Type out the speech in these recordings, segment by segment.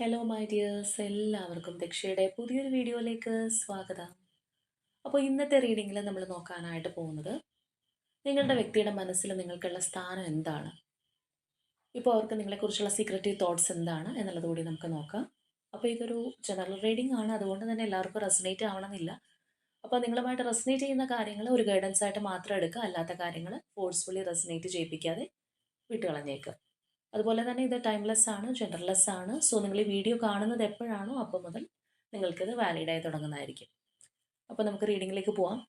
Hello my dears എല്ലാവർക്കും ദക്ഷയുടെ പുതിയൊരു വീഡിയോയിലേക്ക് സ്വാഗതം. അപ്പോൾ ഇന്നത്തെ റീഡിങ്ങിൽ നമ്മൾ നോക്കാനായിട്ട് പോകുന്നത് നിങ്ങളുടെ വ്യക്തിയുടെ മനസ്സിൽ നിങ്ങൾക്കുള്ള സ്ഥാനം എന്താണ്? ഇപ്പോൾ അവർക്ക് നിങ്ങളെക്കുറിച്ചുള്ള സീക്രട്ടീവ് തോട്ട്സ് എന്താണ് എന്നുള്ളത് കൂടി നമുക്ക് നോക്കാം. അപ്പോൾ ഇതൊരു ജനറൽ റീഡിംഗ് ആണ്. അതുകൊണ്ട് തന്നെ എല്ലാവർക്കും റെസനേറ്റ് ആവണമെന്നില്ല. അപ്പോൾ നിങ്ങളുമായിട്ട് റെസനേറ്റ് ചെയ്യുന്ന കാര്യങ്ങൾ ഒരു ഗൈഡൻസ് ആയിട്ട് മാത്രം എടുക്കുക. അല്ലാത്ത കാര്യങ്ങൾ ഫോഴ്സ്ഫുള്ളി റെസനേറ്റ് ചെയ്യിപ്പിക്കാതെ വിട്ടുകളഞ്ഞേക്കുക. അതുപോലെ തന്നെ ഇത് ടൈംലെസ് ആണ് ജെൻഡർലെസ് ആണ്. സോ നിങ്ങൾ ഈ വീഡിയോ കാണുന്നത് എപ്പോഴാണോ അപ്പോൾ മുതൽ നിങ്ങൾക്കിത് ആയി തുടങ്ങുന്നതായിരിക്കും. അപ്പോൾ നമുക്ക് റീഡിങ്ങിലേക്ക് പോവാം.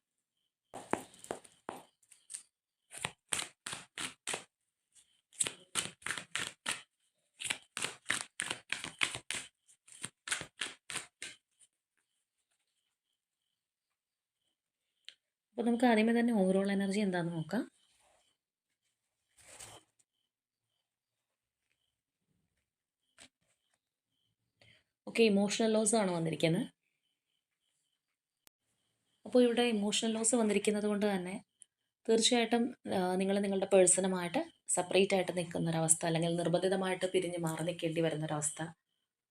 അപ്പോൾ നമുക്ക് ആദ്യമേ തന്നെ ഓവറോൾ എനർജി എന്താണെന്ന് നോക്കാം. ഓക്കെ ഇമോഷണൽ ലോസ് ആണ് വന്നിരിക്കുന്നത്. അപ്പോൾ ഇവിടെ ഇമോഷണൽ ലോസ് വന്നിരിക്കുന്നത് കൊണ്ട് തന്നെ തീർച്ചയായിട്ടും നിങ്ങൾ നിങ്ങളുടെ പേഴ്സണുമായിട്ട് സെപ്പറേറ്റ് ആയിട്ട് നിൽക്കുന്ന ഒരവസ്ഥ അല്ലെങ്കിൽ നിർബന്ധിതമായിട്ട് പിരിഞ്ഞ് മാറി നിൽക്കേണ്ടി വരുന്നൊരവസ്ഥ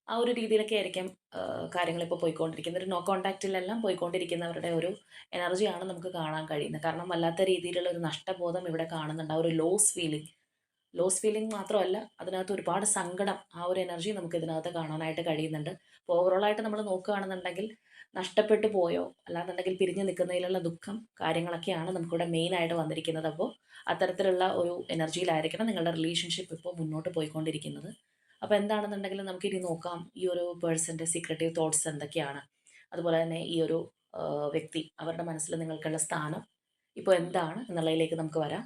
ആ ഒരു രീതിയിലൊക്കെ ആയിരിക്കും കാര്യങ്ങളിപ്പോൾ പോയിക്കൊണ്ടിരിക്കുന്നത്. ഒരു നോ കോണ്ടാക്റ്റിലെല്ലാം പോയിക്കൊണ്ടിരിക്കുന്നവരുടെ ഒരു എനർജിയാണ് നമുക്ക് കാണാൻ കഴിയുന്നത്. കാരണം വല്ലാത്ത രീതിയിലുള്ള ഒരു നഷ്ടബോധം ഇവിടെ കാണുന്നുണ്ട്. ആ ഒരു ലോസ് ഫീലിംഗ് ലോസ് ഫീലിംഗ് മാത്രമല്ല അതിനകത്ത് ഒരുപാട് സങ്കടം ആ ഒരു എനർജി നമുക്ക് ഇതിനകത്ത് കാണാനായിട്ട് കഴിയുന്നുണ്ട്. അപ്പോൾ ഓവറോളായിട്ട് നമ്മൾ നോക്കുകയാണെന്നുണ്ടെങ്കിൽ നഷ്ടപ്പെട്ടു പോയോ അല്ലാന്നുണ്ടെങ്കിൽ പിരിഞ്ഞു നിൽക്കുന്നതിലുള്ള ദുഃഖം കാര്യങ്ങളൊക്കെയാണ് നമുക്കിവിടെ മെയിനായിട്ട് വന്നിരിക്കുന്നത്. അപ്പോൾ അത്തരത്തിലുള്ള ഒരു എനർജിയിലായിരിക്കണം നിങ്ങളുടെ റിലേഷൻഷിപ്പ് ഇപ്പോൾ മുന്നോട്ട് പോയിക്കൊണ്ടിരിക്കുന്നത്. അപ്പോൾ എന്താണെന്നുണ്ടെങ്കിൽ നമുക്കിനി നോക്കാം ഈ ഒരു പേഴ്സന്റെ സീക്രട്ടീവ് തോട്ട്സ് എന്തൊക്കെയാണ്. അതുപോലെ തന്നെ ഈ ഒരു വ്യക്തി അവരുടെ മനസ്സിൽ നിങ്ങൾക്കുള്ള സ്ഥാനം ഇപ്പോൾ എന്താണ് എന്നുള്ളതിലേക്ക് നമുക്ക് വരാം.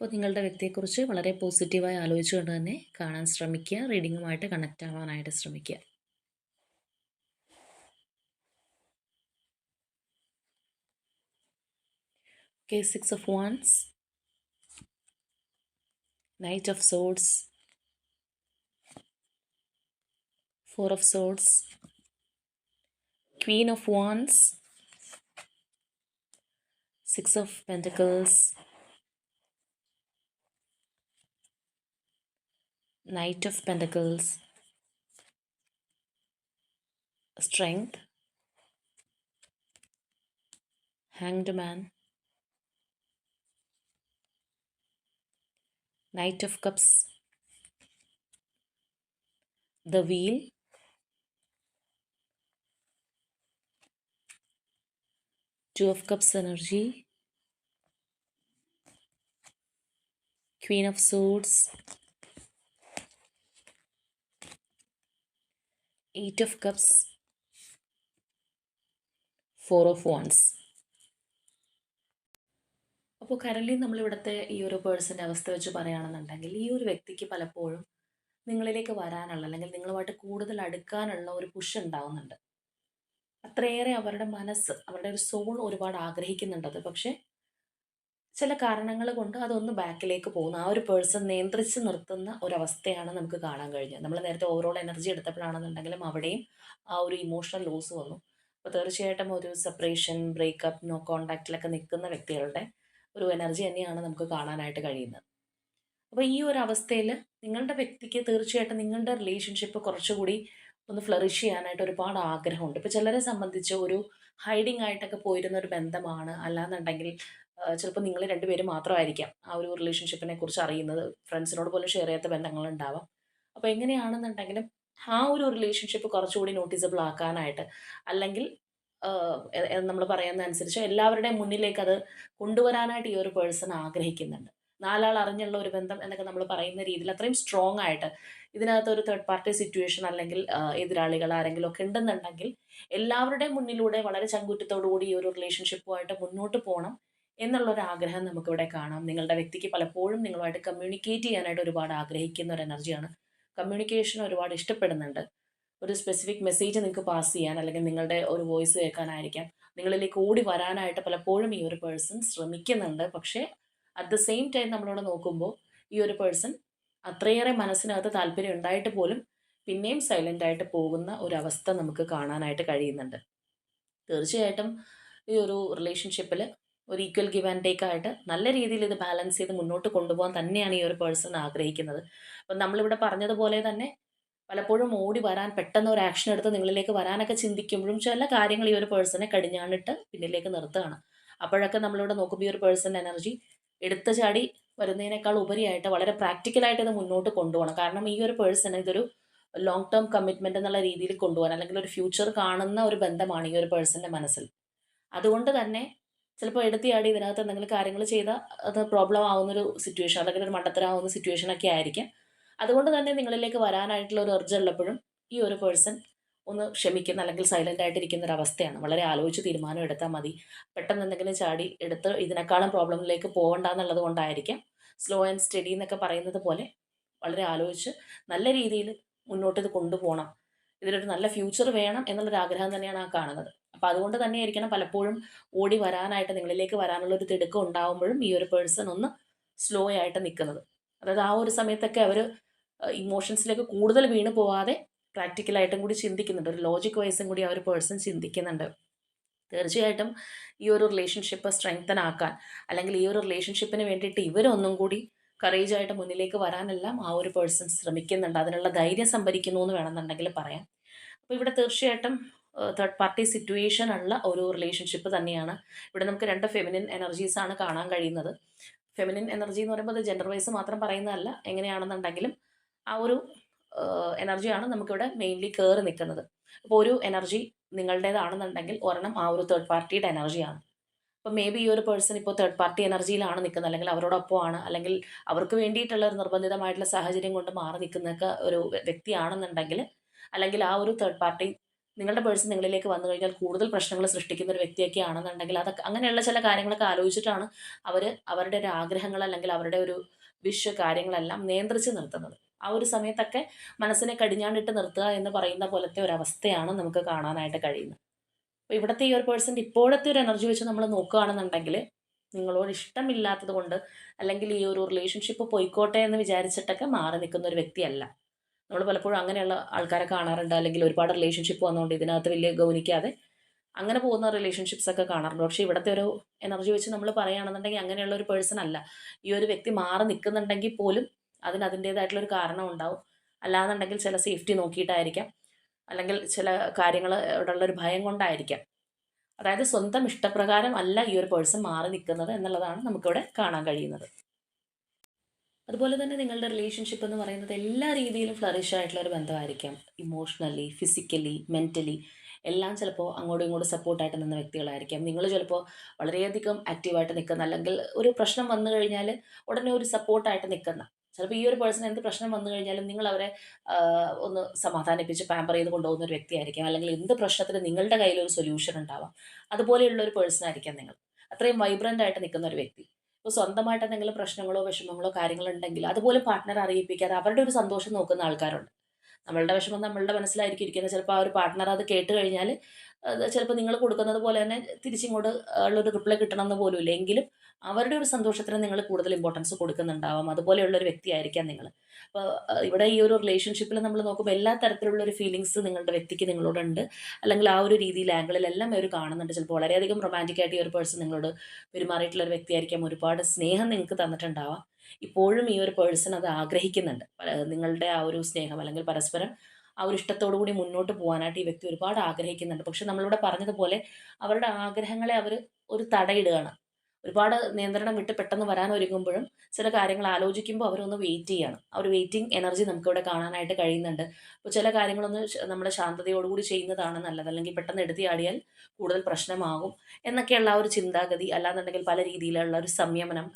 അപ്പോൾ നിങ്ങളുടെ വ്യക്തിയെക്കുറിച്ച് വളരെ പോസിറ്റീവായി ആലോചിച്ചുകൊണ്ട് തന്നെ കാണാൻ ശ്രമിക്കുക റീഡിങ്ങുമായിട്ട് കണക്റ്റ് ആവാനായിട്ട് ശ്രമിക്കുക. Okay, Six of Wands, knight of Swords, Four of Swords, queen of Wands, Six of Pentacles, Knight of Pentacles, Strength, Hanged Man, Knight of Cups, the Wheel, Two of Cups energy, Queen of Swords, Eight of cups four of wands അപ്പോൾ currently നമ്മളിവിടുത്തെ ഈ ഒരു പേഴ്സന്റെ അവസ്ഥ വെച്ച് പറയുകയാണെന്നുണ്ടെങ്കിൽ ഈ ഒരു വ്യക്തിക്ക് പലപ്പോഴും നിങ്ങളിലേക്ക് വരാനുള്ള അല്ലെങ്കിൽ നിങ്ങളുമായിട്ട് കൂടുതൽ അടുക്കാനുള്ള ഒരു പുഷ് ഉണ്ടാവുന്നുണ്ട്. അത്രയേറെ അവരുടെ മനസ്സ് അവരുടെ ഒരു സോൾ ഒരുപാട് ആഗ്രഹിക്കുന്നുണ്ടത് പക്ഷേ ചില കാരണങ്ങൾ കൊണ്ട് അതൊന്ന് ബാക്കിലേക്ക് പോകുന്നു. ആ ഒരു പേഴ്സൺ നിയന്ത്രിച്ച് നിർത്തുന്ന ഒരവസ്ഥയാണ് നമുക്ക് കാണാൻ കഴിഞ്ഞത്. നമ്മൾ നേരത്തെ ഓവറോൾ എനർജി എടുത്തപ്പോഴാണെന്നുണ്ടെങ്കിലും അവിടെയും ആ ഒരു ഇമോഷണൽ ലോസ് വന്നു. അപ്പോൾ തീർച്ചയായിട്ടും ഒരു സെപ്പറേഷൻ ബ്രേക്കപ്പ് നോ കോണ്ടാക്റ്റിലൊക്കെ നിൽക്കുന്ന വ്യക്തികളുടെ ഒരു എനർജി തന്നെയാണ് നമുക്ക് കാണാനായിട്ട് കഴിയുന്നത്. അപ്പോൾ ഈ ഒരു അവസ്ഥയിൽ നിങ്ങളുടെ വ്യക്തിക്ക് തീർച്ചയായിട്ടും നിങ്ങളുടെ റിലേഷൻഷിപ്പ് കുറച്ചുകൂടി ഒന്ന് ഫ്ലറിഷ് ചെയ്യാനായിട്ട് ഒരുപാട് ആഗ്രഹമുണ്ട്. ഇപ്പോൾ ചിലരെ സംബന്ധിച്ച് ഒരു ഹൈഡിങ് ആയിട്ടൊക്കെ പോയിരുന്ന ഒരു ബന്ധമാണ്. അല്ലാന്നുണ്ടെങ്കിൽ ചിലപ്പോൾ നിങ്ങൾ രണ്ടുപേരും മാത്രമായിരിക്കാം ആ ഒരു റിലേഷൻഷിപ്പിനെ കുറിച്ച് അറിയുന്നത്. ഫ്രണ്ട്സിനോട് പോലും ഷെയർ ചെയ്യാത്ത ബന്ധങ്ങളുണ്ടാവാം. അപ്പോൾ എങ്ങനെയാണെന്നുണ്ടെങ്കിലും ആ ഒരു റിലേഷൻഷിപ്പ് കുറച്ചുകൂടി നോട്ടീസബിൾ ആക്കാനായിട്ട് അല്ലെങ്കിൽ നമ്മൾ പറയുന്ന അനുസരിച്ച് എല്ലാവരുടെയും മുന്നിലേക്ക് അത് കൊണ്ടുവരാനായിട്ട് ഈ ഒരു പേഴ്സൺ ആഗ്രഹിക്കുന്നുണ്ട്. നാലാൾ അറിഞ്ഞുള്ള ഒരു ബന്ധം എന്നൊക്കെ നമ്മൾ പറയുന്ന രീതിയിൽ അത്രയും സ്ട്രോങ് ആയിട്ട് ഇതിനകത്ത് ഒരു തേർഡ് പാർട്ടി സിറ്റുവേഷൻ അല്ലെങ്കിൽ എതിരാളികൾ ആരെങ്കിലും ഒക്കെ ഉണ്ടെന്നുണ്ടെങ്കിൽ എല്ലാവരുടെയും മുന്നിലൂടെ വളരെ ചങ്കുറ്റത്തോടുകൂടി ഈ ഒരു റിലേഷൻഷിപ്പുമായിട്ട് മുന്നോട്ട് പോകണം എന്നുള്ളൊരു ആഗ്രഹം നമുക്കിവിടെ കാണാം. നിങ്ങളുടെ വ്യക്തിക്ക് പലപ്പോഴും നിങ്ങളുമായിട്ട് കമ്മ്യൂണിക്കേറ്റ് ചെയ്യാനായിട്ട് ഒരുപാട് ആഗ്രഹിക്കുന്ന ഒരു എനർജിയാണ് കമ്മ്യൂണിക്കേഷൻ ഒരുപാട് ഇഷ്ടപ്പെടുന്നുണ്ട്. ഒരു സ്പെസിഫിക് മെസ്സേജ് നിങ്ങൾക്ക് പാസ് ചെയ്യാൻ അല്ലെങ്കിൽ നിങ്ങളുടെ ഒരു വോയിസ് കേൾക്കാനായിരിക്കാം. നിങ്ങളിലേക്ക് ഓടി വരാനായിട്ട് പലപ്പോഴും ഈ ഒരു പേഴ്സൺ ശ്രമിക്കുന്നുണ്ട്. പക്ഷേ അറ്റ് ദ സെയിം ടൈം നമ്മളോട് നോക്കുമ്പോൾ ഈ ഒരു പേഴ്സൺ അത്രയേറെ മനസ്സിനകത്ത് താല്പര്യം ഉണ്ടായിട്ട് പോലും പിന്നെയും സൈലന്റ് ആയിട്ട് പോകുന്ന ഒരവസ്ഥ നമുക്ക് കാണാനായിട്ട് കഴിയുന്നുണ്ട്. തീർച്ചയായിട്ടും ഈ ഒരു റിലേഷൻഷിപ്പിൽ ഒരു ഈക്വൽ ഗിവ് ആൻഡ് ടേക്ക് ആയിട്ട് നല്ല രീതിയിൽ ഇത് ബാലൻസ് ചെയ്ത് മുന്നോട്ട് കൊണ്ടുപോകാൻ തന്നെയാണ് ഈ ഒരു പേഴ്സൺ ആഗ്രഹിക്കുന്നത്. അപ്പം നമ്മളിവിടെ പറഞ്ഞതുപോലെ തന്നെ പലപ്പോഴും ഓടി വരാൻ പെട്ടെന്ന് ഒരു ആക്ഷൻ എടുത്ത് നിങ്ങളിലേക്ക് വരാനൊക്കെ ചിന്തിക്കുമ്പോഴും ചില കാര്യങ്ങൾ ഈ ഒരു പേഴ്സണെ കടിഞ്ഞാണിട്ട് പിന്നിലേക്ക് നിർത്തുകയാണ്. അപ്പോഴൊക്കെ നമ്മളിവിടെ നോക്കുമ്പോൾ ഈ ഒരു പേഴ്സന്റെ എനർജി എടുത്തു ചാടി വരുന്നതിനേക്കാൾ ഉപരിയായിട്ട് വളരെ പ്രാക്ടിക്കലായിട്ട് ഇത് മുന്നോട്ട് കൊണ്ടുപോകണം. കാരണം ഈ ഒരു പേഴ്സൺ ഇതൊരു ലോങ് ടേം കമ്മിറ്റ്മെന്റ് എന്നുള്ള രീതിയിൽ കൊണ്ടുപോകാൻ അല്ലെങ്കിൽ ഒരു ഫ്യൂച്ചർ കാണുന്ന ഒരു ബന്ധമാണ് ഈ ഒരു പേഴ്സന്റെ മനസ്സിൽ. അതുകൊണ്ട് തന്നെ ചിലപ്പോൾ എടുത്തിയാടി ഇതിനകത്ത് എന്തെങ്കിലും കാര്യങ്ങൾ ചെയ്താൽ അത് പ്രോബ്ലം ആവുന്ന ഒരു സിറ്റുവേഷൻ അല്ലെങ്കിൽ ഒരു മണ്ടത്തരാവുന്ന സിറ്റുവേഷൻ ഒക്കെ ആയിരിക്കും. അതുകൊണ്ട് തന്നെ നിങ്ങളിലേക്ക് വരാനായിട്ടുള്ള ഒരു എർജ് ഉള്ളപ്പോഴും ഈ ഒരു പേഴ്സൺ ഒന്ന് ക്ഷമിക്കുന്ന അല്ലെങ്കിൽ സൈലന്റ് ആയിട്ടിരിക്കുന്ന ഒരു അവസ്ഥയാണ്. വളരെ ആലോചിച്ച് തീരുമാനം എടുത്താൽ മതി. പെട്ടെന്ന് എന്തെങ്കിലും ചാടി എടുത്ത് ഇതിനേക്കാളും പ്രോബ്ലമിലേക്ക് പോകണ്ട എന്നുള്ളത് കൊണ്ടായിരിക്കാം. സ്ലോ ആൻഡ് സ്റ്റഡി എന്നൊക്കെ പറയുന്നത് പോലെ വളരെ ആലോചിച്ച് നല്ല രീതിയിൽ മുന്നോട്ട് ഇത് കൊണ്ടുപോകണം ഇതിലൊരു നല്ല ഫ്യൂച്ചർ വേണം എന്നുള്ളൊരു ആഗ്രഹം തന്നെയാണ് ആ കാണുന്നത്. അപ്പം അതുകൊണ്ട് തന്നെ ആയിരിക്കണം പലപ്പോഴും ഓടി വരാനായിട്ട് നിങ്ങളിലേക്ക് വരാനുള്ള ഒരു തിടുക്കം ഉണ്ടാകുമ്പോഴും ഈ ഒരു പേഴ്സൺ ഒന്ന് സ്ലോ ആയിട്ട് നിൽക്കുന്നത് അതായത് ആ ഒരു സമയത്തൊക്കെ അവർ ഇമോഷൻസിലേക്ക് കൂടുതൽ വീണ് പോവാതെ പ്രാക്ടിക്കലായിട്ടും കൂടി ചിന്തിക്കുന്നുണ്ട്. ഒരു ലോജിക് വൈസും കൂടി ആ ഒരു പേഴ്സൺ ചിന്തിക്കുന്നുണ്ട്. തീർച്ചയായിട്ടും ഈ ഒരു റിലേഷൻഷിപ്പ് സ്ട്രെങ്തൻ ആക്കാൻ അല്ലെങ്കിൽ ഈ ഒരു റിലേഷൻഷിപ്പിന് വേണ്ടിയിട്ട് ഇവരൊന്നും കൂടി കറേജായിട്ട് മുന്നിലേക്ക് വരാനെല്ലാം ആ ഒരു പേഴ്സൺ ശ്രമിക്കുന്നുണ്ട്. അതിനുള്ള ധൈര്യം സംഭരിക്കുന്നു എന്ന് വേണമെന്നുണ്ടെങ്കിൽ പറയാം. അപ്പോൾ ഇവിടെ തീർച്ചയായിട്ടും തേർഡ് പാർട്ടി സിറ്റുവേഷൻ ഉള്ള ഒരു റിലേഷൻഷിപ്പ് തന്നെയാണ്. ഇവിടെ നമുക്ക് രണ്ട് ഫെമിനിൻ എനർജീസ് ആണ് കാണാൻ കഴിയുന്നത്. ഫെമിനിൻ എനർജി എന്ന് പറയുമ്പോൾ അത് ജെൻഡർ വൈസ് മാത്രം പറയുന്നതല്ല. എങ്ങനെയാണെന്നുണ്ടെങ്കിലും ആ ഒരു എനർജിയാണ് നമുക്കിവിടെ മെയിൻലി കയറി നിൽക്കുന്നത്. അപ്പോൾ ഒരു എനർജി നിങ്ങളുടേതാണെന്നുണ്ടെങ്കിൽ ഒരെണ്ണം ആ ഒരു തേർഡ് പാർട്ടിയുടെ എനർജിയാണ് അപ്പോൾ മേ ബി ഈ ഒരു പേഴ്സൺ ഇപ്പോൾ തേർഡ് പാർട്ടി എനർജിയിലാണ് നിൽക്കുന്നത് അല്ലെങ്കിൽ അവരോടൊപ്പമാണ്. അല്ലെങ്കിൽ അവർക്ക് വേണ്ടിയിട്ടുള്ള ഒരു നിർബന്ധിതമായിട്ടുള്ള സാഹചര്യം കൊണ്ട് മാറി നിൽക്കുന്നൊക്കെ ഒരു വ്യക്തിയാണെന്നുണ്ടെങ്കിൽ അല്ലെങ്കിൽ ആ ഒരു തേർഡ് പാർട്ടി നിങ്ങളുടെ പേഴ്സൺ നിങ്ങളിലേക്ക് വന്നു കഴിഞ്ഞാൽ കൂടുതൽ പ്രശ്നങ്ങൾ സൃഷ്ടിക്കുന്ന ഒരു വ്യക്തിയൊക്കെ ആണെന്നുണ്ടെങ്കിൽ അതൊക്കെ അങ്ങനെയുള്ള ചില കാര്യങ്ങളൊക്കെ ആലോചിച്ചിട്ടാണ് അവർ അവരുടെ ഒരു ആഗ്രഹങ്ങൾ അല്ലെങ്കിൽ അവരുടെ ഒരു വിഷ് കാര്യങ്ങളെല്ലാം നിയന്ത്രിച്ച് നിർത്തുന്നത്. ആ ഒരു സമയത്തൊക്കെ മനസ്സിനെ കടിഞ്ഞാണ്ടിട്ട് നിർത്തുക എന്ന് പറയുന്ന പോലത്തെ ഒരു അവസ്ഥയാണ് നമുക്ക് കാണാനായിട്ട് കഴിയുന്നത്. അപ്പോൾ ഇവിടുത്തെ ഈ ഒരു പേഴ്സന്റെ ഇപ്പോഴത്തെ ഒരു എനർജി വെച്ച് നമ്മൾ നോക്കുകയാണെന്നുണ്ടെങ്കിൽ നിങ്ങളോട് ഇഷ്ടമില്ലാത്തത് കൊണ്ട് അല്ലെങ്കിൽ ഈ ഒരു റിലേഷൻഷിപ്പ് പോയിക്കോട്ടെ എന്ന് വിചാരിച്ചിട്ടൊക്കെ മാറി നിൽക്കുന്ന ഒരു വ്യക്തിയല്ല. നമ്മൾ പലപ്പോഴും അങ്ങനെയുള്ള ആൾക്കാരെ കാണാറുണ്ട്. അല്ലെങ്കിൽ ഒരുപാട് റിലേഷൻഷിപ്പ് വന്നുകൊണ്ട് ഇതിനകത്ത് വലിയ ഗൗനിക്കാതെ അങ്ങനെ പോകുന്ന റിലേഷൻഷിപ്സ് ഒക്കെ കാണാറുണ്ട്. പക്ഷേ ഇവിടുത്തെ ഒരു എനർജി വെച്ച് നമ്മൾ പറയുകയാണെന്നുണ്ടെങ്കിൽ അങ്ങനെയുള്ള ഒരു പേഴ്സൺ അല്ല. ഈ ഒരു വ്യക്തി മാറി നിൽക്കുന്നുണ്ടെങ്കിൽ പോലും അതിന് അതിന്റേതായിട്ടുള്ളൊരു കാരണം ഉണ്ടാവും. അല്ലാന്നുണ്ടെങ്കിൽ ചില സേഫ്റ്റി നോക്കിയിട്ടായിരിക്കാം. അല്ലെങ്കിൽ ചില കാര്യങ്ങളോടുള്ളൊരു ഭയം കൊണ്ടായിരിക്കാം. അതായത് സ്വന്തം ഇഷ്ടപ്രകാരം അല്ല ഈ ഒരു പേഴ്സൺ മാറി നിൽക്കുന്നത് എന്നുള്ളതാണ് നമുക്കിവിടെ കാണാൻ കഴിയുന്നത്. അതുപോലെ തന്നെ നിങ്ങളുടെ റിലേഷൻഷിപ്പ് എന്ന് പറയുന്നത് എല്ലാ രീതിയിലും ഫ്ലറിഷ് ആയിട്ടുള്ള ഒരു ബന്ധമായിരിക്കാം. ഇമോഷണലി ഫിസിക്കലി മെന്റലി എല്ലാം ചിലപ്പോൾ അങ്ങോട്ടും ഇങ്ങോട്ടും സപ്പോർട്ടായിട്ട് നിന്ന വ്യക്തികളായിരിക്കാം. നിങ്ങൾ ചിലപ്പോൾ വളരെയധികം ആക്റ്റീവായിട്ട് നിൽക്കുന്ന അല്ലെങ്കിൽ ഒരു പ്രശ്നം വന്നു കഴിഞ്ഞാൽ ഉടനെ ഒരു സപ്പോർട്ടായിട്ട് നിൽക്കുന്ന ചിലപ്പോൾ ഈ ഒരു പേഴ്സൺ എന്ത് പ്രശ്നം വന്നു കഴിഞ്ഞാലും നിങ്ങൾ അവരെ ഒന്ന് സമാധാനിപ്പിച്ച് പാമ്പർ ചെയ്ത് കൊണ്ടുപോകുന്ന ഒരു വ്യക്തിയായിരിക്കാം. അല്ലെങ്കിൽ എന്ത് പ്രശ്നത്തിന് നിങ്ങളുടെ കയ്യിൽ ഒരു സൊല്യൂഷൻ ഉണ്ടാവാം. അതുപോലെയുള്ള ഒരു പേഴ്സൺ ആയിരിക്കാം നിങ്ങൾ. അത്രയും വൈബ്രന്റ് ആയിട്ട് നിൽക്കുന്ന ഒരു വ്യക്തി. ഇപ്പോൾ സ്വന്തമായിട്ട് എന്തെങ്കിലും പ്രശ്നങ്ങളോ വിഷമങ്ങളോ കാര്യങ്ങളുണ്ടെങ്കിൽ അതുപോലെ പാർട്ട്ണർ അറിയിപ്പിക്കാതെ അവരുടെ ഒരു സന്തോഷം നോക്കുന്ന ആൾക്കാരുണ്ട്. നമ്മളുടെ വിഷമം നമ്മളുടെ മനസ്സിലായിരിക്കും ഇരിക്കുന്നത്. ചിലപ്പോൾ ആ ഒരു പാർട്ട്ണർ അത് കേട്ട് കഴിഞ്ഞാൽ ചിലപ്പോൾ നിങ്ങൾ കൊടുക്കുന്നത് പോലെ തന്നെ തിരിച്ചിങ്ങോട്ട് ഉള്ളൊരു റിപ്ലൈ കിട്ടണമെന്ന് പോലും ഇല്ല എങ്കിലും അവരുടെ ഒരു സന്തോഷത്തിന് നിങ്ങൾ കൂടുതൽ ഇമ്പോർട്ടൻസ് കൊടുക്കുന്നുണ്ടാവാം. അതുപോലെയുള്ള ഒരു വ്യക്തിയായിരിക്കാം നിങ്ങൾ. അപ്പോൾ ഇവിടെ ഈ ഒരു റിലേഷൻഷിപ്പിൽ നമ്മൾ നോക്കുമ്പോൾ എല്ലാ തരത്തിലുള്ള ഒരു ഫീലിങ്സ് നിങ്ങളുടെ വ്യക്തിക്ക് നിങ്ങളോടുണ്ട്. അല്ലെങ്കിൽ ആ ഒരു രീതിയിൽ ആംഗിളിലെല്ലാം അവർ കാണുന്നുണ്ട്. ചിലപ്പോൾ വളരെയധികം റൊമാന്റിക് ആയിട്ട് ഈ ഒരു പേഴ്സൺ നിങ്ങളോട് പെരുമാറിയിട്ടുള്ള ഒരു വ്യക്തിയായിരിക്കാം. ഒരുപാട് സ്നേഹം നിങ്ങൾക്ക് തന്നിട്ടുണ്ടാവാം. ഇപ്പോഴും ഈ ഒരു പേഴ്സൺ അത് ആഗ്രഹിക്കുന്നുണ്ട്. നിങ്ങളുടെ ആ ഒരു സ്നേഹം അല്ലെങ്കിൽ പരസ്പരം ആ ഒരു ഇഷ്ടത്തോടു കൂടി മുന്നോട്ട് പോകാനായിട്ട് ഈ വ്യക്തി ഒരുപാട് ആഗ്രഹിക്കുന്നുണ്ട്. പക്ഷെ നമ്മളിവിടെ പറഞ്ഞതുപോലെ അവരുടെ ആഗ്രഹങ്ങളെ അവർ ഒരു തടയിടുകയാണ്. ഒരുപാട് നിയന്ത്രണം വിട്ട് പെട്ടെന്ന് വരാൻ ഒരുങ്ങുമ്പോഴും ചില കാര്യങ്ങൾ ആലോചിക്കുമ്പോൾ അവരൊന്ന് വെയിറ്റ് ചെയ്യണം. ആ ഒരു വെയിറ്റിംഗ് എനർജി നമുക്കിവിടെ കാണാനായിട്ട് കഴിയുന്നുണ്ട്. അപ്പോൾ ചില കാര്യങ്ങളൊന്ന് നമ്മൾ ശാന്തതയോടുകൂടി ചെയ്യുന്നതാണ് നല്ലത്. അല്ലെങ്കിൽ പെട്ടെന്ന് എടുത്തിയാടിയാൽ കൂടുതൽ പ്രശ്നമാകും എന്നൊക്കെയുള്ള ഒരു ചിന്താഗതി. അല്ലാന്നുണ്ടെങ്കിൽ പല രീതിയിലുള്ള ഒരു സംയമനം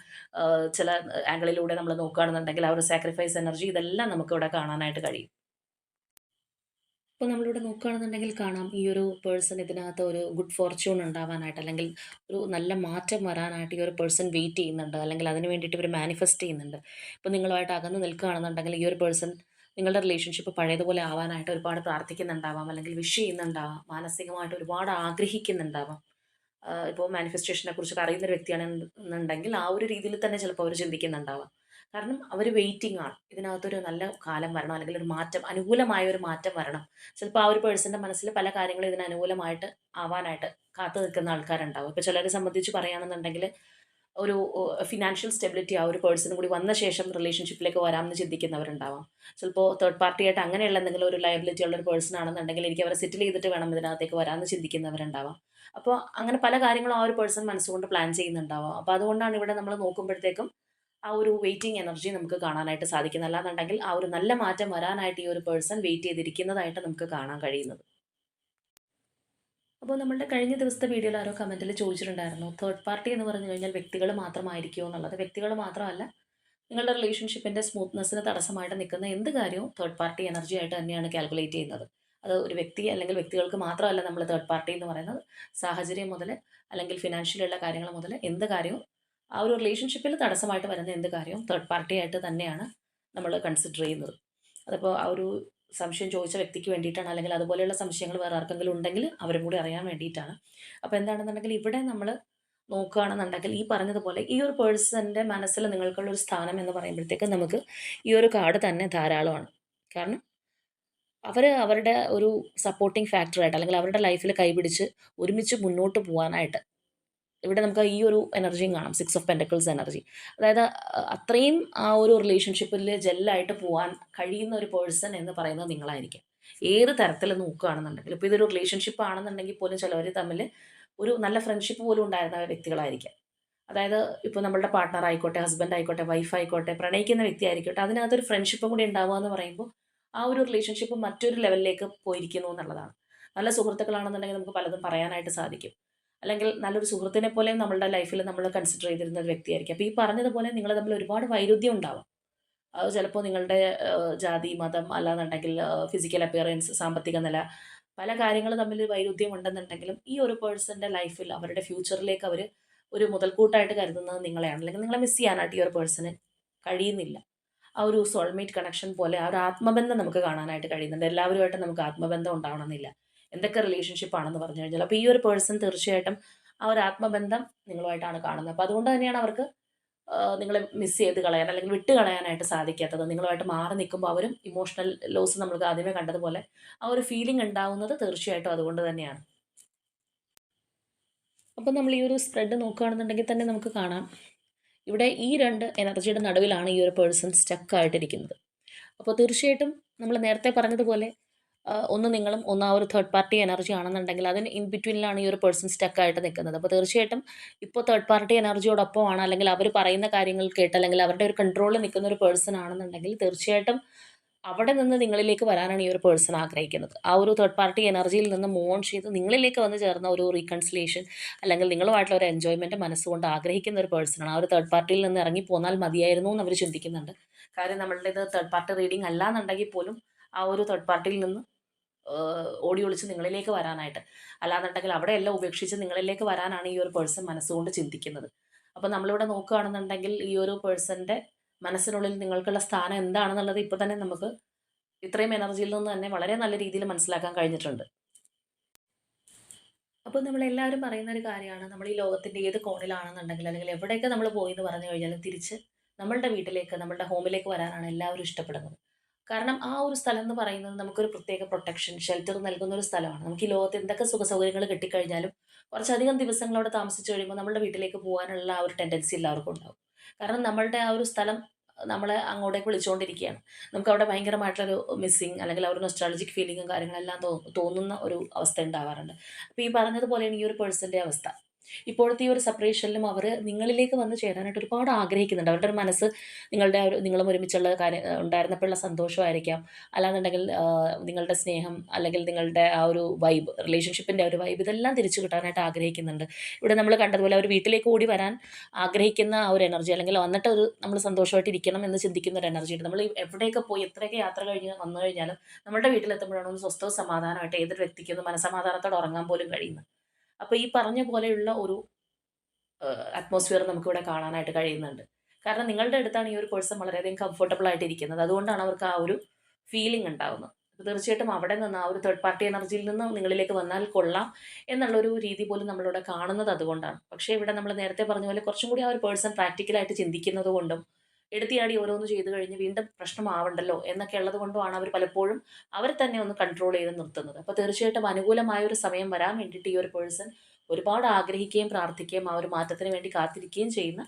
ചില ആംഗിളിലൂടെ നമ്മൾ നോക്കുകയാണെന്നുണ്ടെങ്കിൽ ആ ഒരു സാക്രിഫൈസ് എനർജി ഇതെല്ലാം നമുക്കിവിടെ കാണാനായിട്ട് കഴിയും. ഇപ്പോൾ നമ്മളിവിടെ നോക്കുകയാണെന്നുണ്ടെങ്കിൽ കാണാം ഈ ഒരു പേഴ്സൺ ഇതിനകത്ത് ഒരു ഗുഡ് ഫോർച്യൂൺ ഉണ്ടാവാനായിട്ട് അല്ലെങ്കിൽ ഒരു നല്ല മാറ്റം വരാനായിട്ട് ഈ ഒരു പേഴ്സൺ വെയിറ്റ് ചെയ്യുന്നുണ്ട്. അല്ലെങ്കിൽ അതിന് വേണ്ടിയിട്ട് ഇവർ മാനിഫെസ്റ്റ് ചെയ്യുന്നുണ്ട്. ഇപ്പോൾ നിങ്ങളുമായിട്ട് അകന്ന് നിൽക്കുകയാണെന്നുണ്ടെങ്കിൽ ഈ ഒരു പേഴ്സൺ നിങ്ങളുടെ റിലേഷൻഷിപ്പ് പഴയതുപോലെ ആവാനായിട്ട് ഒരുപാട് പ്രാർത്ഥിക്കുന്നുണ്ടാവാം. അല്ലെങ്കിൽ വിഷ് ചെയ്യുന്നുണ്ടാവാം. മാനസികമായിട്ട് ഒരുപാട് ആഗ്രഹിക്കുന്നുണ്ടാവാം. ഇപ്പോൾ മാനിഫെസ്റ്റേഷനെ കുറിച്ചൊക്കെ അറിയുന്ന ഒരു വ്യക്തിയാണെന്നുണ്ടെങ്കിൽ ആ ഒരു രീതിയിൽ തന്നെ ചിലപ്പോൾ അവർ ചിന്തിക്കുന്നുണ്ടാവാം. കാരണം അവർ വെയിറ്റിംഗ് ആണ്. ഇതിനകത്തൊരു നല്ല കാലം വരണം അല്ലെങ്കിൽ ഒരു മാറ്റം അനുകൂലമായ ഒരു മാറ്റം വരണം. ചിലപ്പോൾ ആ ഒരു പേഴ്സന്റെ മനസ്സിൽ പല കാര്യങ്ങളും ഇതിന് അനുകൂലമായിട്ട് ആവാനായിട്ട് കാത്തു നിൽക്കുന്ന ആൾക്കാരുണ്ടാവും. ഇപ്പോൾ ചിലരെ സംബന്ധിച്ച് പറയുകയാണെന്നുണ്ടെങ്കിൽ ഒരു ഫിനാൻഷ്യൽ സ്റ്റെബിലിറ്റി ആ ഒരു പേഴ്സണും കൂടി വന്ന ശേഷം റിലേഷൻഷിപ്പിലേക്ക് വരാമെന്ന് ചിന്തിക്കുന്നവരുണ്ടാവാം. ചിലപ്പോൾ തേർഡ് പാർട്ടിയായിട്ട് അങ്ങനെയുള്ള എന്തെങ്കിലും ഒരു ലയബിലിറ്റി ഉള്ള ഒരു പേഴ്സൺ ആണെന്നുണ്ടെങ്കിൽ എനിക്ക് അവരെ സെറ്റിൽ ചെയ്തിട്ട് വേണം ഇതിനകത്തേക്ക് വരാമെന്ന് ചിന്തിക്കുന്നവരുണ്ടാവാം. അപ്പോൾ അങ്ങനെ പല കാര്യങ്ങളും ആ ഒരു പേഴ്സൺ മനസ്സുകൊണ്ട് പ്ലാൻ ചെയ്യുന്നുണ്ടാവാം. അപ്പോൾ അതുകൊണ്ടാണ് ഇവിടെ നമ്മൾ നോക്കുമ്പോഴത്തേക്കും ആ ഒരു വെയിറ്റിംഗ് എനർജി നമുക്ക് കാണാനായിട്ട് സാധിക്കുന്നത് അല്ലാന്നുണ്ടെങ്കിൽ ആ ഒരു നല്ല മാറ്റം വരാനായിട്ട് ഈ ഒരു പേഴ്സൺ വെയിറ്റ് ചെയ്തിരിക്കുന്നതായിട്ട് നമുക്ക് കാണാൻ കഴിയുന്നത്. അപ്പോൾ നമ്മളുടെ കഴിഞ്ഞ ദിവസത്തെ വീഡിയോയിൽ ആരോ കമന്റിൽ ചോദിച്ചിട്ടുണ്ടായിരുന്നു തേർഡ് പാർട്ടി എന്ന് പറഞ്ഞു കഴിഞ്ഞാൽ വ്യക്തികൾ മാത്രമായിരിക്കുമോ എന്നുള്ളത്. വ്യക്തികൾ മാത്രമല്ല നിങ്ങളുടെ റിലേഷൻഷിപ്പിന്റെ സ്മൂത്ത്നെസ്സിന് തടസ്സമായിട്ട് നിൽക്കുന്ന എന്ത് കാര്യവും തേർഡ് പാർട്ടി എനർജി ആയിട്ട് തന്നെയാണ് കാൽക്കുലേറ്റ് ചെയ്യുന്നത്. അത് ഒരു വ്യക്തി അല്ലെങ്കിൽ വ്യക്തികൾക്ക് മാത്രമല്ല നമ്മൾ തേർഡ് പാർട്ടി എന്ന് പറയുന്നത്. സാഹചര്യം മുതൽ അല്ലെങ്കിൽ ഫിനാൻഷ്യലുള്ള കാര്യങ്ങൾ മുതൽ എന്ത് കാര്യവും ആ ഒരു റിലേഷൻഷിപ്പിൽ തടസ്സമായിട്ട് വരുന്ന എന്ത് കാര്യവും തേർഡ് പാർട്ടി ആയിട്ട് തന്നെയാണ് നമ്മൾ കൺസിഡർ ചെയ്യുന്നത്. അതിപ്പോൾ ആ ഒരു സംശയം ചോദിച്ച വ്യക്തിക്ക് വേണ്ടിയിട്ടാണ് അല്ലെങ്കിൽ അതുപോലെയുള്ള സംശയങ്ങൾ വേറെ ആർക്കെങ്കിലും ഉണ്ടെങ്കിൽ അവരും കൂടി അറിയാൻ വേണ്ടിയിട്ടാണ്. അപ്പോൾ എന്താണെന്നുണ്ടെങ്കിൽ ഇവിടെ നമ്മൾ നോക്കുകയാണെന്നുണ്ടെങ്കിൽ ഈ പറഞ്ഞതുപോലെ ഈ ഒരു പേഴ്സന്റെ മനസ്സിൽ നിങ്ങൾക്കുള്ള ഒരു സ്ഥാനം എന്ന് പറയുമ്പോഴത്തേക്ക് നമുക്ക് ഈ ഒരു കാർഡ് തന്നെ ധാരാളമാണ്. കാരണം അവർ അവരുടെ ഒരു സപ്പോർട്ടിങ് ഫാക്ടറായിട്ട് അല്ലെങ്കിൽ അവരുടെ ലൈഫിൽ കൈപിടിച്ച് ഒരുമിച്ച് മുന്നോട്ട് പോകാനായിട്ട് ഇവിടെ നമുക്ക് ഈ ഒരു എനർജിയും കാണാം. സിക്സ് ഓഫ് പെന്റക്കിൾസ് എനർജി അതായത് അത്രയും ആ ഒരു റിലേഷൻഷിപ്പിൽ ജെല്ലായിട്ട് പോകാൻ കഴിയുന്ന ഒരു പേഴ്സൺ എന്ന് പറയുന്നത് നിങ്ങളായിരിക്കും. ഏത് തരത്തിൽ നോക്കുകയാണെന്നുണ്ടെങ്കിൽ ഇപ്പോൾ ഇതൊരു റിലേഷൻഷിപ്പ് ആണെന്നുണ്ടെങ്കിൽ പോലും ചിലവർ തമ്മിൽ ഒരു നല്ല ഫ്രണ്ട്ഷിപ്പ് പോലും ഉണ്ടായിരുന്ന വ്യക്തികളായിരിക്കാം. അതായത് ഇപ്പോൾ നമ്മളുടെ പാർട്ട്ണർ ആയിക്കോട്ടെ ഹസ്ബൻഡ് ആയിക്കോട്ടെ വൈഫ് ആയിക്കോട്ടെ പ്രണയിക്കുന്ന വ്യക്തി ആയിക്കോട്ടെ അതിനകത്തൊരു ഫ്രണ്ട്ഷിപ്പും കൂടി ഉണ്ടാവുക എന്ന് പറയുമ്പോൾ ആ ഒരു റിലേഷൻഷിപ്പ് മറ്റൊരു ലെവലിലേക്ക് പോയിരിക്കുന്നു എന്നുള്ളതാണ്. നല്ല സുഹൃത്തുക്കളാണെന്നുണ്ടെങ്കിൽ നമുക്ക് പലതും പറയാനായിട്ട് സാധിക്കും. അല്ലെങ്കിൽ നല്ലൊരു സുഹൃത്തിനെ പോലെയും നമ്മളുടെ ലൈഫിൽ നമ്മൾ കൺസിഡർ ചെയ്തിരുന്ന ഒരു വ്യക്തിയായിരിക്കും. അപ്പോൾ ഈ പറഞ്ഞതുപോലെ നിങ്ങൾ തമ്മിൽ ഒരുപാട് വൈരുദ്ധ്യം ഉണ്ടാവാം. അത് ചിലപ്പോൾ നിങ്ങളുടെ ജാതി മതം അല്ലാന്നുണ്ടെങ്കിൽ ഫിസിക്കൽ അപ്പിയറൻസ് സാമ്പത്തിക നില പല കാര്യങ്ങൾ തമ്മിൽ വൈരുദ്ധ്യം ഉണ്ടെന്നുണ്ടെങ്കിലും ഈ ഒരു പേഴ്സന്റെ ലൈഫിൽ അവരുടെ ഫ്യൂച്ചറിലേക്ക് അവർ ഒരു മുതൽക്കൂട്ടായിട്ട് കരുതുന്നത് നിങ്ങളെയാണ്. അല്ലെങ്കിൽ നിങ്ങളെ മിസ് ചെയ്യാനായിട്ട് ഈ ഒരു പേഴ്സണ് കഴിയുന്നില്ല. ആ ഒരു സോൾമേറ്റ് കണക്ഷൻ പോലെ ആ ഒരു ആത്മബന്ധം നമുക്ക് കാണാനായിട്ട് കഴിയുന്നുണ്ട്. എല്ലാവരുമായിട്ട് നമുക്ക് ആത്മബന്ധം ഉണ്ടാവണമെന്നില്ല. എന്തൊക്കെ റിലേഷൻഷിപ്പ് ആണെന്ന് പറഞ്ഞു കഴിഞ്ഞാൽ അപ്പോൾ ഈ ഒരു പേഴ്സൺ തീർച്ചയായിട്ടും ആ ഒരു ആത്മബന്ധം നിങ്ങളുമായിട്ടാണ് കാണുന്നത്. അപ്പോൾ അതുകൊണ്ട് തന്നെയാണ് അവർക്ക് നിങ്ങളെ മിസ് ചെയ്ത് കളയാൻ അല്ലെങ്കിൽ വിട്ട് കളയാനായിട്ട് സാധിക്കാത്തത്. നിങ്ങളുമായിട്ട് മാറി നിൽക്കുമ്പോൾ അവരും ഇമോഷണൽ ലോസ് നമ്മൾക്ക് ആദ്യമേ കണ്ടതുപോലെ ആ ഒരു ഫീലിംഗ് ഉണ്ടാവുന്നത് തീർച്ചയായിട്ടും അതുകൊണ്ട് തന്നെയാണ്. അപ്പോൾ നമ്മൾ ഈ ഒരു സ്പ്രെഡ് നോക്കുകയാണെന്നുണ്ടെങ്കിൽ തന്നെ നമുക്ക് കാണാം. ഇവിടെ ഈ രണ്ട് എനർജിയുടെ നടുവിലാണ് ഈ ഒരു പേഴ്സൺ സ്റ്റക്ക് ആയിട്ടിരിക്കുന്നത്. അപ്പോൾ തീർച്ചയായിട്ടും നമ്മൾ നേരത്തെ പറഞ്ഞതുപോലെ ഒന്ന് നിങ്ങളും ഒന്ന് ആ ഒരു തേർഡ് പാർട്ടി എനർജി ആണെന്നുണ്ടെങ്കിൽ അതിന് ഇൻ ബിറ്റ്വീനിലാണ് ഈ ഒരു പേഴ്സൺ സ്റ്റക്ക് ആയിട്ട് നിൽക്കുന്നത്. അപ്പോൾ തീർച്ചയായിട്ടും ഇപ്പോൾ തേർഡ് പാർട്ടി എനർജിയോടൊപ്പമാണ് അല്ലെങ്കിൽ അവർ പറയുന്ന കാര്യങ്ങൾ കേട്ട് അല്ലെങ്കിൽ അവരുടെ ഒരു കൺട്രോളിൽ നിൽക്കുന്ന ഒരു പേഴ്സൺ ആണെന്നുണ്ടെങ്കിൽ തീർച്ചയായിട്ടും അവിടെ നിന്ന് നിങ്ങളിലേക്ക് വരാനാണ് ഈ ഒരു പേഴ്സൺ ആഗ്രഹിക്കുന്നത്. ആ ഒരു തേർഡ് പാർട്ടി എനർജിയിൽ നിന്ന് മൂവ് ഓൺ ചെയ്ത് നിങ്ങളിലേക്ക് വന്ന് ചേർന്ന ഒരു റീകൺസിലേഷൻ അല്ലെങ്കിൽ നിങ്ങളുമായിട്ടുള്ള ഒരു എൻജോയ്മെന്റ് മനസ്സുകൊണ്ട് ആഗ്രഹിക്കുന്ന ഒരു പേഴ്സണാണ് ആ ഒരു തേർഡ് പാർട്ടിയിൽ നിന്ന് ഇറങ്ങി പോന്നാൽ മതിയായിരുന്നു എന്ന് അവർ ചിന്തിക്കുന്നുണ്ട്. കാര്യം നമ്മളുടേത് തേർഡ് പാർട്ടി റീഡിംഗ് അല്ല എന്നുണ്ടെങ്കിൽ പോലും ആ ഒരു തേർഡ് പാർട്ടിയിൽ നിന്ന് ഓടി ഒളിച്ച് നിങ്ങളിലേക്ക് വരാനായിട്ട്. അല്ലാന്നുണ്ടെങ്കിൽ അവിടെയെല്ലാം ഉപേക്ഷിച്ച് നിങ്ങളിലേക്ക് വരാനാണ് ഈ ഒരു പേഴ്സൺ മനസ്സുകൊണ്ട് ചിന്തിക്കുന്നത്. അപ്പോൾ നമ്മളിവിടെ നോക്കുകയാണെന്നുണ്ടെങ്കിൽ ഈ ഒരു പേഴ്സന്റെ മനസ്സിനുള്ളിൽ നിങ്ങൾക്കുള്ള സ്ഥാനം എന്താണെന്നുള്ളത് ഇപ്പോൾ തന്നെ നമുക്ക് ഇത്രയും എനർജിയിൽ നിന്ന് തന്നെ വളരെ നല്ല രീതിയിൽ മനസ്സിലാക്കാൻ കഴിഞ്ഞിട്ടുണ്ട്. അപ്പോൾ നമ്മളെല്ലാവരും പറയുന്ന ഒരു കാര്യമാണ് നമ്മൾ ഈ ലോകത്തിന്റെ ഏത് കോണിലാണെന്നുണ്ടെങ്കിൽ അല്ലെങ്കിൽ എവിടെയൊക്കെ നമ്മൾ പോയി എന്ന് പറഞ്ഞു കഴിഞ്ഞാലും തിരിച്ച് നമ്മളുടെ വീട്ടിലേക്ക് നമ്മളുടെ ഹോമിലേക്ക് വരാനാണ് എല്ലാവരും ഇഷ്ടപ്പെടുന്നത്. കാരണം ആ ഒരു സ്ഥലം എന്ന് പറയുന്നത് നമുക്കൊരു പ്രത്യേക പ്രൊട്ടക്ഷൻ ഷെൽട്ടർ നൽകുന്ന ഒരു സ്ഥലമാണ്. നമുക്ക് ഈ ലോകത്ത് എന്തൊക്കെ സുഖ സൗകര്യങ്ങൾ കിട്ടിക്കഴിഞ്ഞാലും കുറച്ചധികം താമസിച്ചു താമസിച്ച് കഴിയുമ്പോൾ നമ്മുടെ വീട്ടിലേക്ക് പോകാനുള്ള ആ ഒരു ടെൻഡൻസി എല്ലാവർക്കും ഉണ്ടാവും. കാരണം നമ്മളുടെ ആ ഒരു സ്ഥലം നമ്മളെ അങ്ങോട്ടേക്ക് വിളിച്ചുകൊണ്ടിരിക്കുകയാണ് നമുക്ക് അവിടെ ഭയങ്കരമായിട്ടുള്ളൊരു മിസ്സിങ് അല്ലെങ്കിൽ ആ ഒരു നൊസ്ട്രാളജിക് ഫീലിങ്ങും കാര്യങ്ങളെല്ലാം തോന്നുന്ന ഒരു അവസ്ഥ ഉണ്ടാവാറുണ്ട്. അപ്പോൾ ഈ പറഞ്ഞതുപോലെയാണ് ഈ ഒരു പേഴ്സന്റെ അവസ്ഥ. ഇപ്പോഴത്തെ ഈ ഒരു സെപ്പറേഷനിലും അവർ നിങ്ങളിലേക്ക് വന്ന് ചേരാനായിട്ട് ഒരുപാട് ആഗ്രഹിക്കുന്നുണ്ട്. അവരുടെ ഒരു മനസ്സ് നിങ്ങളുടെ ഒരു നിങ്ങളും ഒരുമിച്ചുള്ള കാര്യം ഉണ്ടായിരുന്നപ്പോഴുള്ള സന്തോഷമായിരിക്കാം. അല്ലാന്നുണ്ടെങ്കിൽ നിങ്ങളുടെ സ്നേഹം അല്ലെങ്കിൽ നിങ്ങളുടെ ആ ഒരു വൈബ് റിലേഷൻഷിപ്പിന്റെ ഒരു വൈബ് ഇതെല്ലാം തിരിച്ചു കിട്ടാനായിട്ട് ആഗ്രഹിക്കുന്നുണ്ട്. ഇവിടെ നമ്മൾ കണ്ടതുപോലെ അവർ വീട്ടിലേക്ക് ഓടി വരാൻ ആഗ്രഹിക്കുന്ന ആ ഒരു എനർജി അല്ലെങ്കിൽ വന്നിട്ട് ഒരു നമ്മൾ സന്തോഷമായിട്ട് ഇരിക്കണം എന്ന് ചിന്തിക്കുന്ന ഒരു എനർജി ഉണ്ട്. നമ്മൾ എവിടെയൊക്കെ പോയി എത്രയൊക്കെ യാത്ര കഴിഞ്ഞ് വന്നു കഴിഞ്ഞാലും നമ്മുടെ വീട്ടിലെത്തുമ്പോഴാണ് ഒരു സ്വസ്ഥവും സമാധാനമായിട്ട് ഏതൊരു വ്യക്തിക്കും ഒന്ന് മനസമാധാനത്തോടെ ഉറങ്ങാൻ പോലും കഴിയുന്നത്. അപ്പോൾ ഈ പറഞ്ഞ പോലെയുള്ള ഒരു അറ്റ്മോസ്ഫിയർ നമുക്കിവിടെ കാണാനായിട്ട് കഴിയുന്നുണ്ട്. കാരണം നിങ്ങളുടെ അടുത്താണ് ഈ ഒരു പേഴ്സൺ വളരെയധികം കംഫർട്ടബിൾ ആയിട്ട് ഇരിക്കുന്നത് അതുകൊണ്ടാണ് അവർക്ക് ആ ഒരു ഫീലിംഗ് ഉണ്ടാവുന്നത്. തീർച്ചയായിട്ടും അവിടെ നിന്ന് ആ ഒരു തേർഡ് പാർട്ടി എനർജിയിൽ നിന്ന് നിങ്ങളിലേക്ക് വന്നാൽ കൊള്ളാം എന്നുള്ളൊരു രീതി പോലും നമ്മളിവിടെ കാണുന്നത് അതുകൊണ്ടാണ്. പക്ഷേ ഇവിടെ നമ്മൾ നേരത്തെ പറഞ്ഞ പോലെ കുറച്ചും കൂടി ആ ഒരു പേഴ്സൺ പ്രാക്ടിക്കലായിട്ട് ചിന്തിക്കുന്നത് കൊണ്ടും എടുത്തിയാടി ഓരോന്ന് ചെയ്തു കഴിഞ്ഞ് വീണ്ടും പ്രശ്നമാവണ്ടല്ലോ എന്നൊക്കെ ഉള്ളത് കൊണ്ടുമാണ് അവർ പലപ്പോഴും അവർ തന്നെ ഒന്ന് കൺട്രോൾ ചെയ്ത് നിർത്തുന്നത്. അപ്പോൾ തീർച്ചയായിട്ടും അനുകൂലമായ ഒരു സമയം വരാൻ വേണ്ടിയിട്ട് ഈ ഒരു പേഴ്സൺ ഒരുപാട് ആഗ്രഹിക്കുകയും പ്രാർത്ഥിക്കുകയും ആ ഒരു മാറ്റത്തിന് വേണ്ടി കാത്തിരിക്കുകയും ചെയ്യുന്ന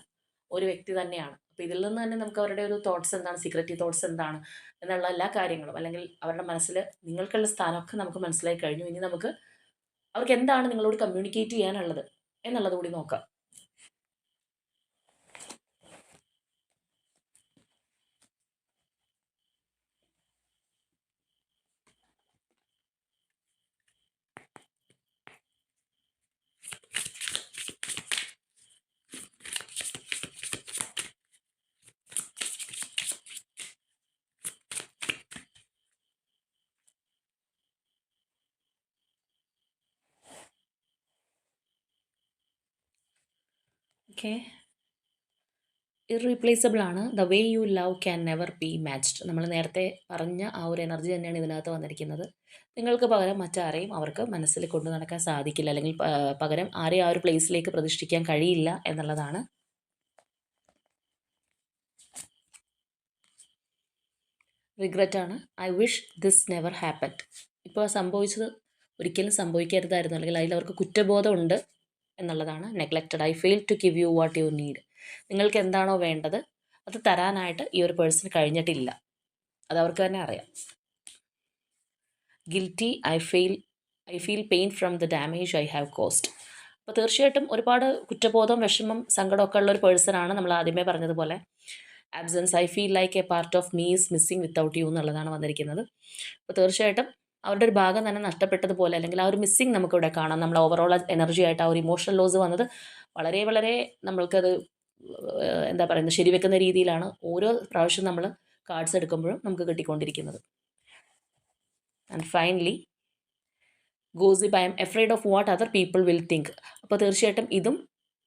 ഒരു വ്യക്തി തന്നെയാണ്. അപ്പോൾ ഇതിൽ നിന്ന് തന്നെ നമുക്ക് അവരുടെ ഒരു തോട്ട്സ് എന്താണ് സീക്രട്ടി തോട്ട്സ് എന്താണ് എന്നുള്ള എല്ലാ കാര്യങ്ങളും അല്ലെങ്കിൽ അവരുടെ മനസ്സിൽ നിങ്ങൾക്കുള്ള സ്ഥാനമൊക്കെ നമുക്ക് മനസ്സിലായി കഴിഞ്ഞു. ഇനി നമുക്ക് അവർക്ക് എന്താണ് നിങ്ങളോട് കമ്മ്യൂണിക്കേറ്റ് ചെയ്യാനുള്ളത് എന്നുള്ളത് കൂടി നോക്കാം. ഓക്കെ. ഇറീപ്ലേസബിൾ ആണ്. The way you love can never be matched നമ്മൾ നേരത്തെ പറഞ്ഞ ആ ഒരു എനർജി തന്നെയാണ് ഇതിനകത്ത് വന്നിരിക്കുന്നത്. നിങ്ങൾക്ക് പകരം മറ്റാരെയും അവർക്ക് മനസ്സിൽ കൊണ്ടു നടക്കാൻ സാധിക്കില്ല. അല്ലെങ്കിൽ പകരം ആരെയും ആ ഒരു പ്ലേസിലേക്ക് പ്രതിഷ്ഠിക്കാൻ കഴിയില്ല എന്നുള്ളതാണ്. റിഗ്രറ്റ് ആണ്. I wish this never happened ഇപ്പോൾ സംഭവിച്ചത് ഒരിക്കലും സംഭവിക്കരുതായിരുന്നു. അല്ലെങ്കിൽ അതിൽ അവർക്ക് കുറ്റബോധം ഉണ്ട് എന്നുള്ളതാണ് neglected I fail to give you what you need നിങ്ങൾക്ക് എന്താണോ വേണ്ടത് അത് തരാനായിട്ട് ഈ ഒരു പേഴ്സൺ കഴിഞ്ഞിട്ടില്ല. അത് അവർക്ക് തന്നെ അറിയാം. Guilty I feel I feel pain from the damage I have caused അപ്പോൾ തീർച്ചയായിട്ടും ഒരുപാട് കുറ്റബോധം വിഷമം സങ്കടമൊക്കെ ഉള്ള ഒരു പേഴ്സണാണ് നമ്മൾ ആദ്യമേ പറഞ്ഞതുപോലെ. Absence I feel like a part of me is missing without you എന്നുള്ളതാണ് വന്നിരിക്കുന്നത്. അപ്പോൾ തീർച്ചയായിട്ടും അവരുടെ ഒരു ഭാഗം തന്നെ നഷ്ടപ്പെട്ടതുപോലെ അല്ലെങ്കിൽ ആ ഒരു മിസ്സിങ് നമുക്കിവിടെ കാണാം. നമ്മൾ ഓവറോൾ എനർജി ആയിട്ട് ആ ഒരു ഇമോഷണൽ ലോസ് വന്നത് വളരെ വളരെ നമ്മൾക്കത് എന്താ പറയുന്നത് ശരിവെക്കുന്ന രീതിയിലാണ് ഓരോ പ്രാവശ്യം നമ്മൾ കാർഡ്സ് എടുക്കുമ്പോഴും നമുക്ക് കിട്ടിക്കൊണ്ടിരിക്കുന്നത്. And finally gossip I'm afraid of what other people will think അപ്പോൾ തീർച്ചയായിട്ടും ഇതും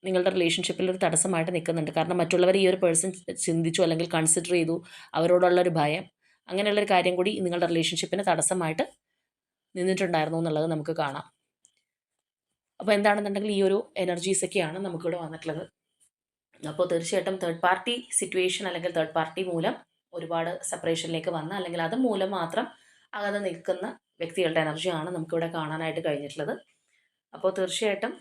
നിങ്ങളുടെ റിലേഷൻഷിപ്പിൽ ഒരു തടസ്സമായിട്ട് നിൽക്കുന്നുണ്ട്. കാരണം മറ്റുള്ളവർ ഈ ഒരു പേഴ്സൺ ചിന്തിച്ചു അല്ലെങ്കിൽ കൺസിഡർ ചെയ്തു അവരോടുള്ള ഒരു ഭയം അങ്ങനെയുള്ളൊരു കാര്യം കൂടി നിങ്ങളുടെ റിലേഷൻഷിപ്പിന് തടസ്സമായിട്ട് നിന്നിട്ടുണ്ടായിരുന്നു എന്നുള്ളത് നമുക്ക് കാണാം. അപ്പോൾ എന്താണെന്നുണ്ടെങ്കിൽ ഈ ഒരു എനർജീസൊക്കെയാണ് നമുക്കിവിടെ വന്നിട്ടുള്ളത്. അപ്പോൾ തീർച്ചയായിട്ടും തേർഡ് പാർട്ടി സിറ്റുവേഷൻ അല്ലെങ്കിൽ തേർഡ് പാർട്ടി മൂലം ഒരുപാട് സെപ്പറേഷനിലേക്ക് വന്ന അല്ലെങ്കിൽ അത് മൂലം മാത്രം അകന്ന് നിൽക്കുന്ന വ്യക്തികളുടെ എനർജിയാണ് നമുക്കിവിടെ കാണാനായിട്ട് കഴിഞ്ഞിട്ടുള്ളത്. അപ്പോൾ തീർച്ചയായിട്ടും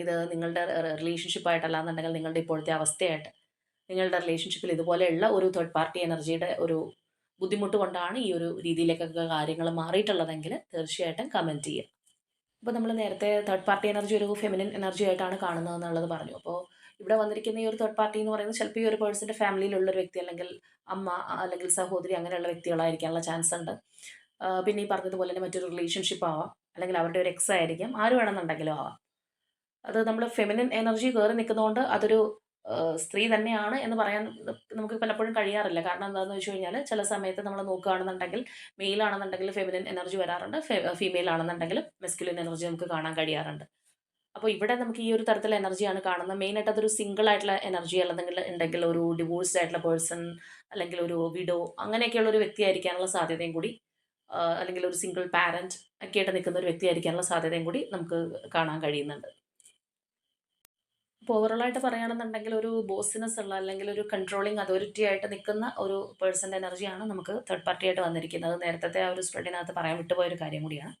ഇത് നിങ്ങളുടെ റിലേഷൻഷിപ്പായിട്ടല്ലാന്നുണ്ടെങ്കിൽ നിങ്ങളുടെ ഇപ്പോഴത്തെ അവസ്ഥയായിട്ട് നിങ്ങളുടെ റിലേഷൻഷിപ്പിൽ ഇതുപോലെയുള്ള ഒരു തേർഡ് പാർട്ടി എനർജിയുടെ ഒരു ബുദ്ധിമുട്ട് കൊണ്ടാണ് ഈ ഒരു രീതിയിലേക്കൊക്കെ കാര്യങ്ങൾ മാറിയിട്ടുള്ളതെങ്കിൽ തീർച്ചയായിട്ടും കമന്റ് ചെയ്യുക. അപ്പോൾ നമ്മൾ നേരത്തെ തേർഡ് പാർട്ടി എനർജി ഒരു ഫെമിനിൻ എനർജി ആയിട്ടാണ് കാണുന്നത് എന്നുള്ളത് പറഞ്ഞു. അപ്പോൾ ഇവിടെ വന്നിരിക്കുന്ന ഈ ഒരു തേർഡ് പാർട്ടി എന്ന് പറയുന്നത് ചിലപ്പോൾ ഈ ഒരു പേഴ്സന്റെ ഫാമിലിയിലുള്ള ഒരു വ്യക്തി അല്ലെങ്കിൽ അമ്മ അല്ലെങ്കിൽ സഹോദരി അങ്ങനെയുള്ള വ്യക്തികളായിരിക്കാനുള്ള ചാൻസ് ഉണ്ട്. പിന്നെ ഈ പറഞ്ഞതുപോലെ തന്നെ മറ്റൊരു റിലേഷൻഷിപ്പ് ആവാം. അല്ലെങ്കിൽ അവരുടെ ഒരു എക്സ് ആയിരിക്കാം. ആര് വേണമെന്നുണ്ടെങ്കിലും ആവാം. അത് നമ്മൾ ഫെമിനിൻ എനർജി കയറി നിൽക്കുന്നതുകൊണ്ട് അതൊരു സ്ത്രീ തന്നെയാണ് എന്ന് പറയാൻ നമുക്ക് പലപ്പോഴും കഴിയാറില്ല. കാരണം എന്താണെന്ന് വെച്ച് കഴിഞ്ഞാൽ ചില സമയത്ത് നമ്മൾ നോക്കുകയാണെന്നുണ്ടെങ്കിൽ മെയിൽ ആണെന്നുണ്ടെങ്കിൽ ഫെമിനിൻ എനർജി വരാറുണ്ട്. ഫീമെയിൽ ആണെന്നുണ്ടെങ്കിൽ മെസ്കുലിൻ എനർജി നമുക്ക് കാണാൻ കഴിയാറുണ്ട്. അപ്പോൾ ഇവിടെ നമുക്ക് ഈ ഒരു തരത്തിലുള്ള എനർജിയാണ് കാണുന്നത്. മെയിനായിട്ട് അതൊരു സിംഗിൾ ആയിട്ടുള്ള എനർജി അല്ലെങ്കിൽ ഉണ്ടെങ്കിൽ ഒരു ഡിവോഴ്സ്ഡ് ആയിട്ടുള്ള പേഴ്സൺ അല്ലെങ്കിൽ ഒരു വിഡോ അങ്ങനെയൊക്കെയുള്ള ഒരു വ്യക്തി ആയിരിക്കാനുള്ള സാധ്യതയും കൂടി അല്ലെങ്കിൽ ഒരു സിംഗിൾ പാരന്റ് ഒക്കെ ആയിട്ട് നിൽക്കുന്ന ഒരു വ്യക്തി ആയിരിക്കാനുള്ള സാധ്യതയും കൂടി നമുക്ക് കാണാൻ കഴിയുന്നുണ്ട്. ഓവറോളായിട്ട് പറയുകയാണെന്നുണ്ടെങ്കിൽ ഒരു ബോസിനെസ് ഉള്ള അല്ലെങ്കിൽ ഒരു കൺട്രോളിങ് അതോറിറ്റി ആയിട്ട് നിൽക്കുന്ന ഒരു പേഴ്സന്റെ എനർജിയാണ് നമുക്ക് തേർഡ് പാർട്ടി ആയിട്ട് വന്നിരിക്കുന്നത്. നേരത്തെ ആ ഒരു സ്പ്രെഡിനകത്ത് പറയാൻ വിട്ടുപോയ ഒരു കാര്യം കൂടിയാണ്.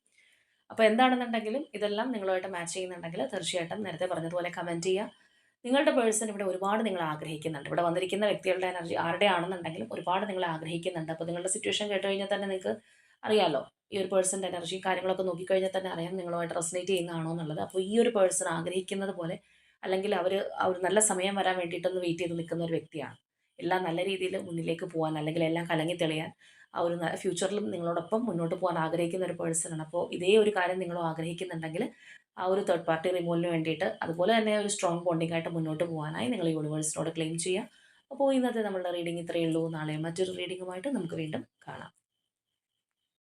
അപ്പോൾ എന്താണെന്നുണ്ടെങ്കിലും ഇതെല്ലാം നിങ്ങളുമായിട്ട് മാച്ച് ചെയ്യുന്നുണ്ടെങ്കിൽ തീർച്ചയായിട്ടും നേരത്തെ പറഞ്ഞതുപോലെ കമന്റ് ചെയ്യുക. നിങ്ങളുടെ പേഴ്സൺ ഇവിടെ ഒരുപാട് നിങ്ങൾ ആഗ്രഹിക്കുന്നുണ്ട്. ഇവിടെ വന്നിരിക്കുന്ന വ്യക്തികളുടെ എനർജി ആരുടെ ആണെന്നുണ്ടെങ്കിലും ഒരുപാട് നിങ്ങൾ ആഗ്രഹിക്കുന്നുണ്ട്. അപ്പോൾ നിങ്ങളുടെ സിറ്റുവേഷൻ കേട്ട് കഴിഞ്ഞാൽ തന്നെ നിങ്ങൾക്ക് അറിയാമല്ലോ ഈ ഒരു പേഴ്സന്റെ എനർജിയും കാര്യങ്ങളൊക്കെ നോക്കിക്കഴിഞ്ഞാൽ തന്നെ അറിയാം നിങ്ങളുമായിട്ട് റെസനേറ്റ് ചെയ്യുന്നതാണോ എന്നുള്ളത്. അപ്പോൾ ഈ ഒരു പേഴ്സൺ ആഗ്രഹിക്കുന്നത് പോലെ അല്ലെങ്കിൽ അവർ ഒരു നല്ല സമയം വരാൻ വേണ്ടിയിട്ടൊന്ന് വെയിറ്റ് ചെയ്ത് നിൽക്കുന്ന ഒരു വ്യക്തിയാണ്. എല്ലാം നല്ല രീതിയിൽ മുന്നിലേക്ക് പോകാൻ അല്ലെങ്കിൽ എല്ലാം കലങ്ങി തെളിയാൻ ആ ഒരു ഫ്യൂച്ചറിലും നിങ്ങളോടൊപ്പം മുന്നോട്ട് പോകാൻ ആഗ്രഹിക്കുന്ന ഒരു പേഴ്സണാണ് അപ്പോൾ ഇതേ ഒരു കാര്യം നിങ്ങൾ ആഗ്രഹിക്കുന്നുണ്ടെങ്കിൽ ആ ഒരു തേർഡ് പാർട്ടി റിമൂവലിന് വേണ്ടിയിട്ട് അതുപോലെ തന്നെ ഒരു സ്ട്രോങ് ബോണ്ടിങ് ആയിട്ട് മുന്നോട്ട് പോകാനായി നിങ്ങൾ യൂണിവേഴ്സിനോട് ക്ലെയിം ചെയ്യുക. അപ്പോൾ ഇന്നത്തെ നമ്മളുടെ റീഡിംഗ് ഇത്രയേ ഉള്ളൂ. നാളെ മറ്റൊരു റീഡിങ്ങുമായിട്ട് നമുക്ക് വീണ്ടും കാണാം.